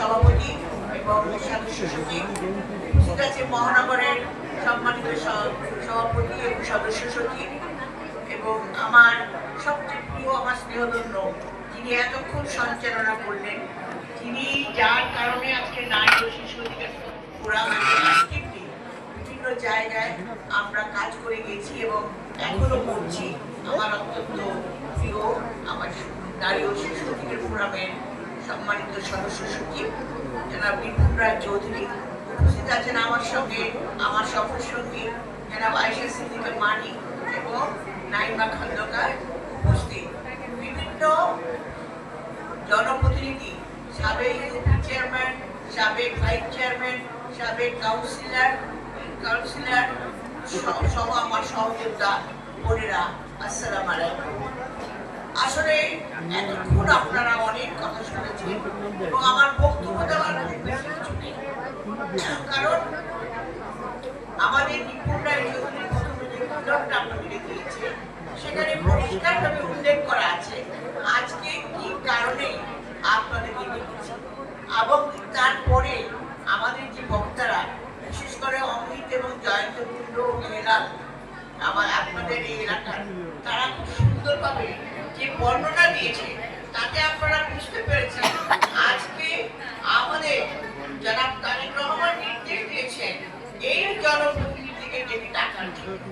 সভাপতি এবং সদস্য সচিব ঠিক আছে মহানগরের সম্মানিত সভাপতি এবং সদস্য সচিব এবং আমার সবচেয়ে প্রিয় আমার স্নেহধন্য যিনি এতক্ষণ সঞ্চালনা করলেন তিনি যার কারণে আজকে নাই শিশু আমরা কাজ করে গেছি এবং এখনও করছি। আমার অত্যন্ত প্রিয়, আমার নারী ও শিশু অধিকার ফোরামের সম্মানিত সদস্য সচিব, জনাব বিপুল রায় চৌধুরী উপস্থিত আছেন আমার সঙ্গে। আমার সফর সঙ্গী জনাব আয়সা সিদ্দিকা মানি এবং নাইমা খন্দকার উপস্থিত। বিভিন্ন জনপ্রতিনিধি, সাবেক চেয়ারম্যান সাবেক ভাইস চেয়ারম্যান সাবেক কাউন্সিলর আমার বোনেরা, আসসালাম আসলে এতক্ষণ আপনারা অনেক কথা শুনেছেন এবং আমার বক্তব্য দেওয়ার কারণ আমাদের সেখানে পরিষ্কারভাবে উল্লেখ করা আছে। আজকে কি কারণে আপনাদেরকে ডেকেছি এবং তারপরে আমাদের যে বক্তারা বিশেষ করে অমিত এবং জয়ন্ত কুণ্ড ও হেলাল আমার আপনাদের এই এলাকার তারা খুব সুন্দরভাবে যে বর্ণনা দিয়েছে, তাতে আপনারা বুঝতে পেরেছেন আজকে আমাদের যারা তারেক রহমান নির্দেশ দিয়েছেন, এই জনপ্রতিনিধিকে ডেকে টাকার জন্য।